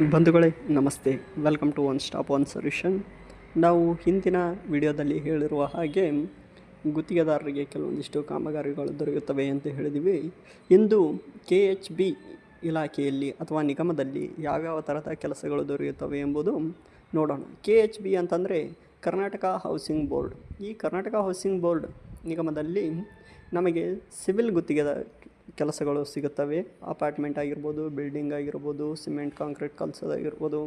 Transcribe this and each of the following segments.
ಬಂಧುಗಳೇ, ನಮಸ್ತೆ. Welcome to one stop one solution ನಾವು ಹಿಂದಿನ ವಿಡಿಯೋದಲ್ಲಿ ಹೇಳಿರುವ ಹಾಗೆ ಗುತ್ತಿಗೆದಾರರಿಗೆ ಕೆಲವೊಂದಿಷ್ಟು ಕಾಮಗಾರಿಗಳು ದೊರೆಯುತ್ತವೆ ಅಂತ ಹೇಳಿದ್ವಿ. ಇಂದು ಕೆ ಎಚ್ ಬಿ ಇಲಾಖೆಯಲ್ಲಿ ಅಥವಾ ನಿಗಮದಲ್ಲಿ ಯಾವ್ಯಾವ ಥರದ ಕೆಲಸಗಳು ದೊರೆಯುತ್ತವೆ ಎಂಬುದು ನೋಡೋಣ. ಕೆ ಎಚ್ ಬಿ ಅಂತಂದರೆ ಕರ್ನಾಟಕ ಹೌಸಿಂಗ್ ಬೋರ್ಡ್ ಈ ಕರ್ನಾಟಕ ಹೌಸಿಂಗ್ ಬೋರ್ಡ್ ನಿಗಮದಲ್ಲಿ ನಮಗೆ ಸಿವಿಲ್ ಗುತ್ತಿಗೆದ ಕೆಲಸಗಳು ಸಿಗುತ್ತವೆ. ಅಪಾರ್ಟ್ಮೆಂಟ್ ಆಗಿರ್ಬೋದು ಬಿಲ್ಡಿಂಗ್ ಆಗಿರ್ಬೋದು ಸಿಮೆಂಟ್ ಕಾಂಕ್ರೀಟ್ ಕಲಿಸೋದಾಗಿರ್ಬೋದು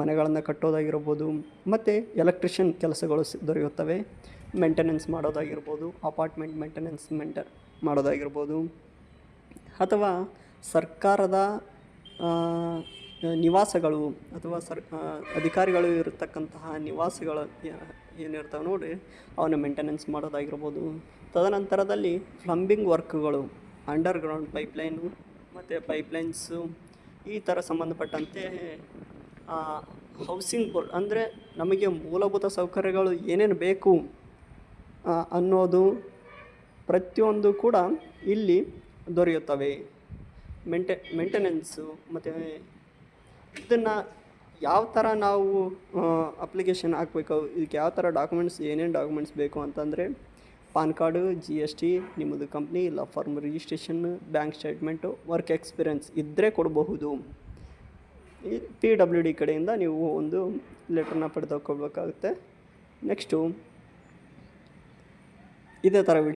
ಮನೆಗಳನ್ನು ಕಟ್ಟೋದಾಗಿರ್ಬೋದು, ಮತ್ತು ಎಲೆಕ್ಟ್ರಿಷಿಯನ್ ಕೆಲಸಗಳು ದೊರೆಯುತ್ತವೆ. ಮೇಂಟೆನೆನ್ಸ್ ಮಾಡೋದಾಗಿರ್ಬೋದು ಅಪಾರ್ಟ್ಮೆಂಟ್ ಮೇಂಟೆನೆನ್ಸ್ ಮೆಂಟರ್ ಮಾಡೋದಾಗಿರ್ಬೋದು, ಅಥವಾ ಸರ್ಕಾರದ ನಿವಾಸಗಳು ಅಥವಾ ಸರ್ ಅಧಿಕಾರಿಗಳು ಇರತಕ್ಕಂತಹ ನಿವಾಸಗಳು ಏನಿರ್ತವೆ ನೋಡಿ, ಅವನ್ನ ಮೇಂಟೆನೆನ್ಸ್ ಮಾಡೋದಾಗಿರ್ಬೋದು. ತದನಂತರದಲ್ಲಿ ಪ್ಲಂಬಿಂಗ್ ವರ್ಕ್ಗಳು ಅಂಡರ್ಗ್ರೌಂಡ್ ಪೈಪ್ಲೈನು ಮತ್ತು ಪೈಪ್ಲೈನ್ಸು ಈ ಥರ ಸಂಬಂಧಪಟ್ಟಂತೆ ಹೌಸಿಂಗ್ ಬೋರ್ಡ್ ಅಂದರೆ ನಮಗೆ ಮೂಲಭೂತ ಸೌಕರ್ಯಗಳು ಏನೇನು ಬೇಕು ಅನ್ನೋದು ಪ್ರತಿಯೊಂದು ಕೂಡ ಇಲ್ಲಿ ದೊರೆಯುತ್ತವೆ. ಮೆಂಟೆ ಮೇಂಟೆನೆನ್ಸು ಮತ್ತು ಇದನ್ನು ಯಾವ ಥರ ನಾವು ಅಪ್ಲಿಕೇಶನ್ ಹಾಕಬೇಕು, ಇದಕ್ಕೆ ಯಾವ ಥರ ಡಾಕ್ಯುಮೆಂಟ್ಸ್ ಏನೇನು ಡಾಕ್ಯುಮೆಂಟ್ಸ್ ಬೇಕು ಅಂತಂದರೆ, PAN card G S T ನಿಮ್ಮದು ಕಂಪ್ನಿ ಇಲ್ಲ firm registration bank statement work experience ಇದ್ದರೆ ಕೊಡಬಹುದು. ಪಿ ಡಬ್ಲ್ಯೂ ಡಿ ಕಡೆಯಿಂದ ನೀವು ಒಂದು ಲೆಟ್ರನ್ನ ಪಡೆದುಕೊಳ್ಬೇಕಾಗುತ್ತೆ. ನೆಕ್ಸ್ಟು ಇದೇ ಥರ